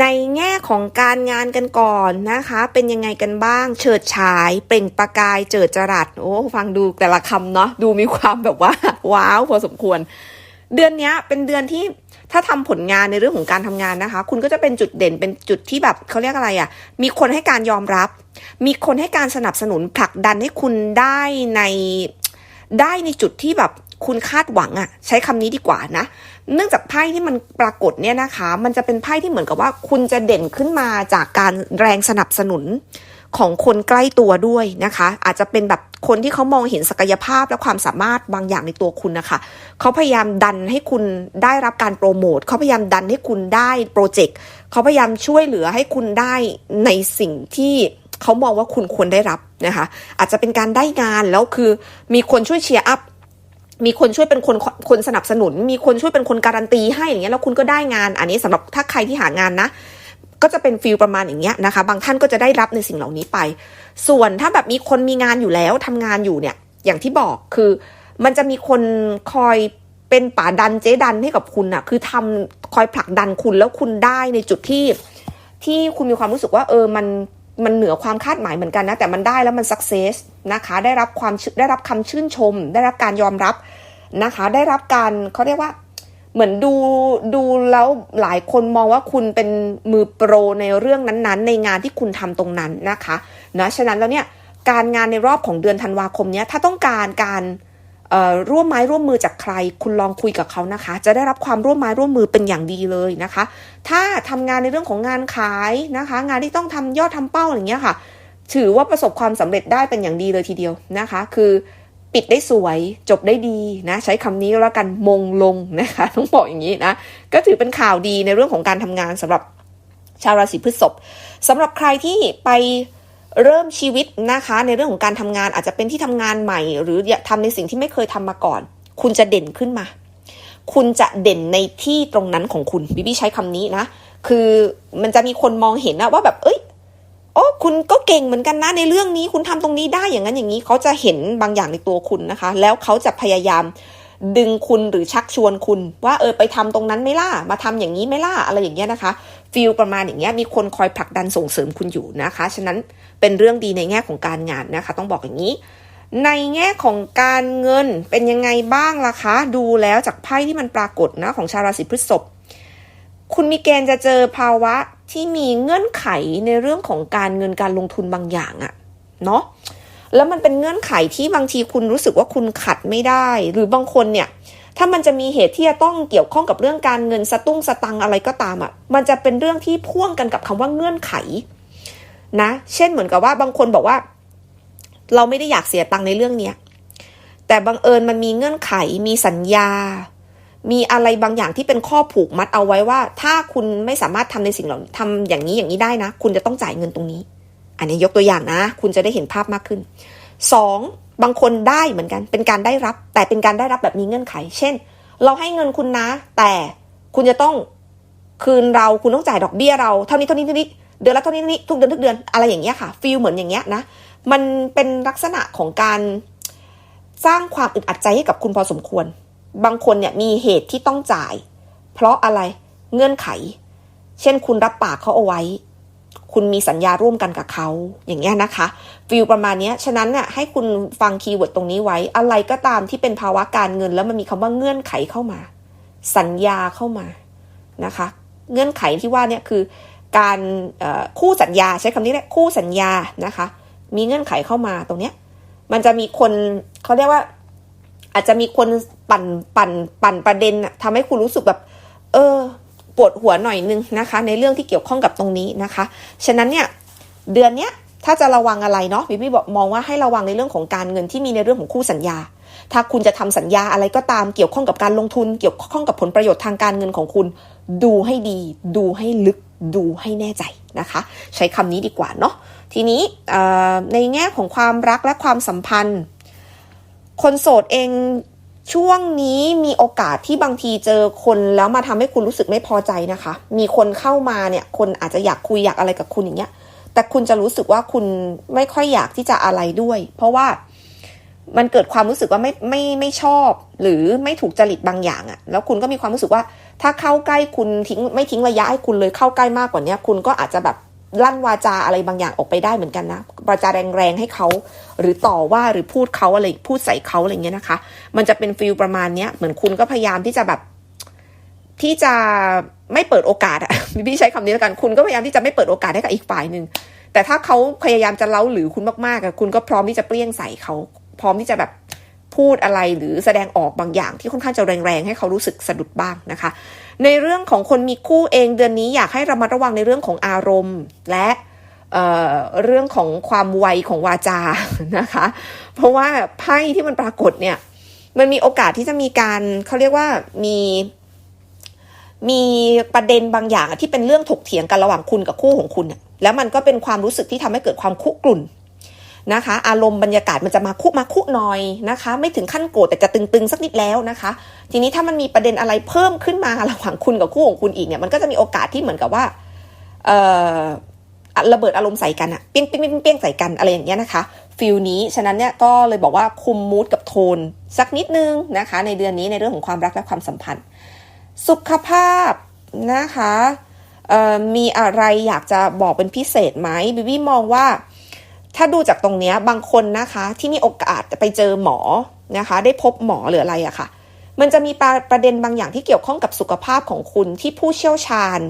ในแง่ของการงานกันก่อนนะคะ เป็นยังไงกันบ้าง เฉิดฉาย เปล่งประกาย เจิดจรัส โอ้ ฟังดูแต่ละคำเนาะ ดูมีความแบบว่า ว้าว พอสมควร เดือนนี้เป็นเดือนที่ถ้าทำผลงานในเรื่องของการทำงานนะคะ คุณก็จะเป็นจุดเด่นเป็นจุดที่แบบเขาเรียกอะไรอะ่ะ มีคนให้การยอมรับ มีคนให้การสนับสนุนผลักดันให้คุณได้ในได้ในจุดที่แบบคุณคาดหวังอะใช้คำนี้ดีกว่านะ เนื่องจากไพ่ที่มันปรากฏเนี่ยนะคะ มันจะเป็นไพ่ที่เหมือนกับว่าคุณจะเด่นขึ้นมาจากการแรงสนับสนุนของคนใกล้ตัวด้วยนะคะ อาจจะเป็นแบบคนที่เขามองเห็นศักยภาพและความสามารถบางอย่างในตัวคุณนะคะ เขาพยายามดันให้คุณได้รับการโปรโมทเขาพยายามดันให้คุณได้โปรเจกต์เขาพยายามช่วยเหลือให้คุณได้ในสิ่งที่เขามองว่าคุณควรได้รับนะคะ อาจจะเป็นการได้งานแล้วคือมีคนช่วยเชียร์อัพ มีคนช่วยเป็นคนคนสนับสนุน มีคนช่วยเป็นคนการันตีให้อย่างเงี้ยแล้วคุณก็ได้งาน อันนี้สำหรับถ้าใครที่หางานนะ ก็จะเป็นฟิลประมาณอย่างเงี้ยนะคะ บางท่านก็จะได้รับในสิ่งเหล่านี้ไป ส่วนถ้าแบบมีคนมีงานอยู่แล้วทำงานอยู่เนี่ย อย่างที่บอกคือ มันจะมีคนคอยเป็นป่าดันเจ๊ดันให้กับคุณอะคือทำคอยผลักดันคุณแล้วคุณได้ในจุดที่ที่คุณมีความรู้สึกว่า เออมัน มันเหนือความคาดหมายเหมือนกันนะ แต่มันได้แล้วมันสักเซสนะคะ ได้รับความได้รับคำชื่นชม ได้รับการยอมรับนะคะ ได้รับการเขาเรียกว่าเหมือนดูดูแล้วหลายคนมองว่าคุณเป็นมือโปรในเรื่องนั้นๆ ในงานที่คุณทำตรงนั้นนะคะนะฉะนั้นแล้วเนี่ยการงานในรอบของเดือนธันวาคมเนี้ยถ้าต้องการการ ร่วมไม้ร่วมมือจากใคร คุณลองคุยกับเขานะคะ จะได้รับความร่วมไม้ร่วมมือเป็นอย่างดีเลยนะคะ ถ้าทำงานในเรื่องของงานขายนะคะ งานที่ต้องทำยอดทำเป้าอย่างเงี้ยค่ะ ถือว่าประสบความสำเร็จได้เป็นอย่างดีเลยทีเดียวนะคะ คือปิดได้สวยจบได้ดีนะ ใช้คำนี้แล้วกันมงลงนะคะต้องบอกอย่างนี้นะ ก็ถือเป็นข่าวดีในเรื่องของการทำงานสำหรับชาวราศีพฤษภสำหรับใครที่ไป เริ่มชีวิตนะคะ ในเรื่องของการทำงานอาจจะเป็นที่ทำงานใหม่ หรือทำในสิ่งที่ไม่เคยทำมาก่อน คุณจะเด่นขึ้นมา คุณจะเด่นในที่ตรงนั้นของคุณบิบี้ใช้คำนี้นะ คือมันจะมีคนมองเห็นนะว่าแบบเอ้ยโอ้คุณก็เก่งเหมือนกันนะในเรื่องนี้คุณทำตรงนี้ได้อย่างนั้นอย่างนี้เขาจะเห็นบางอย่างในตัวคุณนะคะ แล้วเขาจะพยายามดึงคุณหรือชักชวนคุณ ว่าเออไปทำตรงนั้นไม่ล่ะมาทำอย่างนี้ไม่ล่ะอะไรอย่างเงี้ยนะคะ ฟีลประมาณอย่างเงี้ยมีคนคอยผลักดันส่งเสริมคุณอยู่นะคะ ฉะนั้นเป็นเรื่องดีในแง่ของการงานนะคะ ต้องบอกอย่างนี้ ในแง่ของการเงินเป็นยังไงบ้างล่ะคะ ดูแล้วจากไพ่ที่มันปรากฏนะของชาวราศีพฤษภคุณมีเกณฑ์จะเจอภาวะที่มีเงื่อนไขในเรื่องของการเงินการลงทุนบางอย่างอะเนาะแล้วมันเป็นเงื่อนไขที่บางทีคุณรู้สึกว่าคุณขัดไม่ได้ หรือบางคนเนี่ย ถ้ามันจะมีเหตุที่จะต้องเกี่ยวข้องกับเรื่องการเงินสตุ้งสตังอะไรก็ตามอะ่ะ มันจะเป็นเรื่องที่พ่วงกันกับคำว่าเงื่อนไขนะ เช่นเหมือนกับว่าบางคนบอกว่า เราไม่ได้อยากเสียตังในเรื่องเนี้ยแต่บังเอิญมันมีเงื่อนไข มีสัญญา มีอะไรบางอย่างที่เป็นข้อผูกมัดเอาไว้ว่า ถ้าคุณไม่สามารถทำในสิ่งเหล่านี้ทำอย่างนี้อย่างนี้ได้นะ คุณจะต้องจ่ายเงินตรงนี้ อันนี้ยกตัวอย่างนะ คุณจะได้เห็นภาพมากขึ้น 2. บางคนได้เหมือนกัน เป็นการได้รับ แต่เป็นการได้รับแบบมีเงื่อนไข เช่น เราให้เงินคุณนะ แต่คุณจะต้องคืนเราคุณต้องจ่ายดอกเบี้ยเราเท่านี้เท่านี้เท่านี้เดือนละเท่านี้เท่านี้ทุกเดือนทุกเดือนอะไรอย่างเงี้ยค่ะฟีลเหมือนอย่างเงี้ยนะมันเป็นลักษณะของการสร้างความอึดอัดใจให้กับคุณพอสมควร บางคนเนี่ยมีเหตุที่ต้องจ่าย เพราะอะไรเงื่อนไข เช่นคุณรับปากเขาเอาไว้ คุณมีสัญญาร่วมกันกับเขา อย่างเงี้ยนะคะฟิลประมาณนี้ฉะนั้นเนี่ยให้คุณฟังคีย์เวิร์ดตรงนี้ไว้ อะไรก็ตามที่เป็นภาวะการเงิน แล้วมันมีคำว่าเงื่อนไขเข้ามา สัญญาเข้ามานะคะ เงื่อนไขที่ว่าเนี่ยคือ การคู่สัญญาใช้คำนี้แหละคู่สัญญานะคะ มีเงื่อนไขเข้ามาตรงเนี้ย มันจะมีคนเขาเรียกว่า อาจจะมีคนปั่นปั่นปั่นประเด็นทำให้คุณรู้สึกแบบ ปวดหัวหน่อยนึงนะคะ ในเรื่องที่เกี่ยวข้องกับตรงนี้นะคะ ฉะนั้นเนี่ยเดือนเนี้ยถ้าจะระวังอะไรเนาะพี่พี่บอกมองว่าให้ระวังในเรื่องของการเงินที่มีในเรื่องของคู่สัญญา ถ้าคุณจะทำสัญญาอะไรก็ตามเกี่ยวข้องกับการลงทุน เกี่ยวข้องกับผลประโยชน์ทางการเงินของคุณ ดูให้ดี ดูให้ลึก ดูให้แน่ใจนะคะ ใช้คำนี้ดีกว่าเนาะทีนี้ในแง่ของความรักและความสัมพันธ์ คนโสดเอง ช่วงนี้มีโอกาสที่บางทีเจอคนแล้วมาทำให้คุณรู้สึกไม่พอใจนะคะ มีคนเข้ามาเนี่ย คนอาจจะอยากคุยอยากอะไรกับคุณอย่างเงี้ย แต่คุณจะรู้สึกว่าคุณไม่ค่อยอยากที่จะอะไรด้วย เพราะว่ามันเกิดความรู้สึกว่าไม่ไม่ไม่ชอบ หรือไม่ถูกจริตบางอย่างอะ่ะ แล้วคุณก็มีความรู้สึกว่า ถ้าเข้าใกล้คุณทิ้งไม่ทิ้งระยะให้คุณเลยเข้าใกล้มากกว่านี้คุณก็อาจจะแบบ ลั่นวาจาอะไรบางอย่างออกไปได้เหมือนกันนะวาจาแรงๆให้เขาหรือต่อว่าหรือพูดเขาอะไรพูดใส่เขาอะไรเงี้ยนะคะ มันจะเป็นฟิลประมาณเนี้ยเหมือนคุณก็พยายามที่จะแบบที่จะไม่เปิดโอกาสอะพี่ใช้คำนี้แล้วกัน คุณก็พยายามที่จะไม่เปิดโอกาสให้กับอีกฝ่ายหนึ่งแต่ถ้าเขาพยายามจะเล้าหรือคุณมากๆอะคุณก็พร้อมที่จะเปรี้ยงใส่เขาพร้อมที่จะแบบพูดอะไรหรือแสดงออกบางอย่างที่ค่อนข้างจะแรงๆให้เขารู้สึกสะดุดบ้างนะคะ ในเรื่องของคนมีคู่เองเดือนนี้อยากให้ระมัดระวังในเรื่องของอารมณ์ และเเรื่องของความไวของวาจานะคะ เพราะว่าไพ่ที่มันปรากฏเนี่ยมันมีโอกาสที่จะมีการเขาเรียกว่ามีมีประเด็นบางอย่างที่เป็นเรื่องถกเถียงกันระหว่างคุณกับคู่ของคุณ แล้วมันก็เป็นความรู้สึกที่ทำให้เกิดความคุกรุ่น นะคะ อารมณ์บรรยากาศมันจะมาคุมาคุหน่อยนะคะ ไม่ถึงขั้นโกรธแต่จะตึงๆสักนิดแล้วนะคะ ทีนี้ถ้ามันมีประเด็นอะไรเพิ่มขึ้นมาระหว่างคุณกับคู่ของคุณอีกเนี่ยมันก็จะมีโอกาสที่เหมือนกับว่าเอ่อระเบิดอารมณ์ใส่กันอะเปี้ยงเปี้ยงเปี้ยงเปี้ยงใส่กันอะไรอย่างเงี้ยนะคะฟิลนี้ฉะนั้นเนี่ยก็เลยบอกว่าคุมมูดกับโทน สักนิดนึงนะคะ ในเดือนนี้ในเรื่องของความรักและความสัมพันธ์ สุขภาพนะคะมีอะไรอยากจะบอกเป็นพิเศษไหมบิบี้มองว่า ถ้าดูจากตรงเนี้ยบางคนนะคะ ที่มีโอกาสไปเจอหมอนะคะ ได้พบหมอหรืออะไรอะค่ะ มันจะมีประประเด็นบางอย่างที่เกี่ยวข้องกับสุขภาพของคุณที่ผู้เชี่ยวชาญ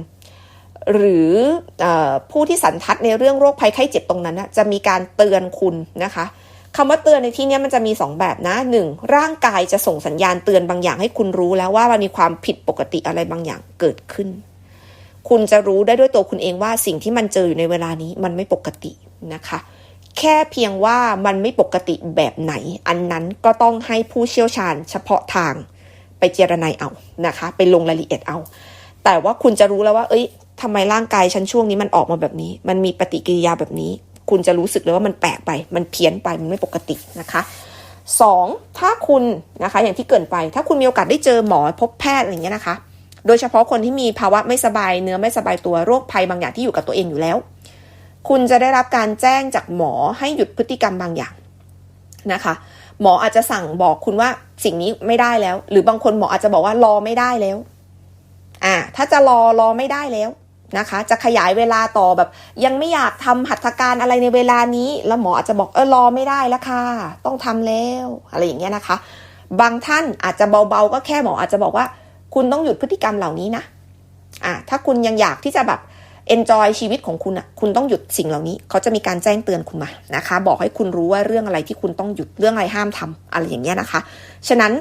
หรืออผู้ที่สันทัดในเรื่องโรคภัยไข้เจ็บตรงนั้นนะจะมีการเตือนคุณนะคะคำว่าเตือนในที่นี้มันจะมี 2 แบบนะหนึ่งร่างกายจะส่งสัญญาณเตือนบางอย่างให้คุณรู้แล้วว่ามันมีความผิดปกติอะไรบางอย่างเกิดขึ้น คุณจะรู้ได้ด้วยตัวคุณเองว่าสิ่งที่มันเจออยู่ในเวลานี้มันไม่ปกตินะคะ แค่เพียงว่ามันไม่ปกติแบบไหน อันนั้นก็ต้องให้ผู้เชี่ยวชาญเฉพาะทางไปเจรนายเอานะคะ ไปลงรายละเอียดเอา แต่ว่าคุณจะรู้แล้วว่า เอ้ยทำไมร่างกายฉันช่วงนี้มันออกมาแบบนี้ มันมีปฏิกิริยาแบบนี้ คุณจะรู้สึกเลยว่ามันแปลกไป มันเพี้ยนไป มันไม่ปกตินะคะสองถ้าคุณนะคะ อย่างที่เกินไป ถ้าคุณมีโอกาสได้เจอหมอพบแพทย์อะไรอย่างเงี้ยนะคะ โดยเฉพาะคนที่มีภาวะไม่สบายเนื้อไม่สบายตัวโรคภัยบางอย่างที่อยู่กับตัวเองอยู่แล้ว คุณจะได้รับการแจ้งจากหมอให้หยุดพฤติกรรมบางอย่างนะคะ หมออาจจะสั่งบอกคุณว่าสิ่งนี้ไม่ได้แล้ว หรือบางคนหมออาจจะบอกว่ารอไม่ได้แล้ว อ่า ถ้าจะรอรอไม่ได้แล้วนะคะ จะขยายเวลาต่อแบบ ยังไม่อยากทำหัตถการอะไรในเวลานี้ แล้วหมออาจจะบอกเออรอไม่ได้แล้วค่ะ ต้องทำแล้ว อะไรอย่างเงี้ยนะคะ บางท่านอาจจะเบาๆก็แค่หมออาจจะบอกว่า คุณต้องหยุดพฤติกรรมเหล่านี้นะอ่าถ้าคุณยังอยากที่จะแบบ enjoy ชีวิตของคุณอะคุณต้องหยุดสิ่งเหล่านี้ เขาจะมีการแจ้งเตือนคุณมานะคะ บอกให้คุณรู้ว่าเรื่องอะไรที่คุณต้องหยุดเรื่องอะไรห้ามทำอะไรอย่างเงี้ยนะคะ ฉะนั้น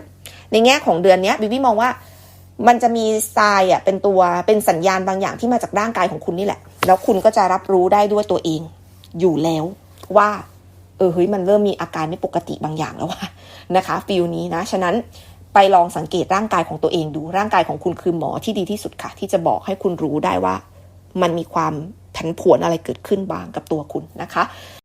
ในแง่ของเดือนนี้บิบี้มองว่ามันจะมีทรายอะเป็นตัวเป็นสัญญาณบางอย่างที่มาจากร่างกายของคุณนี่แหละ แล้วคุณก็จะรับรู้ได้ด้วยตัวเอง อยู่แล้วว่า เออเฮ้ยมันเริ่มมีอาการไม่ปกติบางอย่างแล้วว่านะคะฟิลนี้นะ ฉะนั้นไปลองสังเกตร่างกายของตัวเองดูร่างกายของคุณคือหมอที่ดีที่สุดค่ะ ที่จะบอกให้คุณรู้ได้ว่า มันมีความผันผวนอะไรเกิดขึ้นบ้างกับตัวคุณนะคะ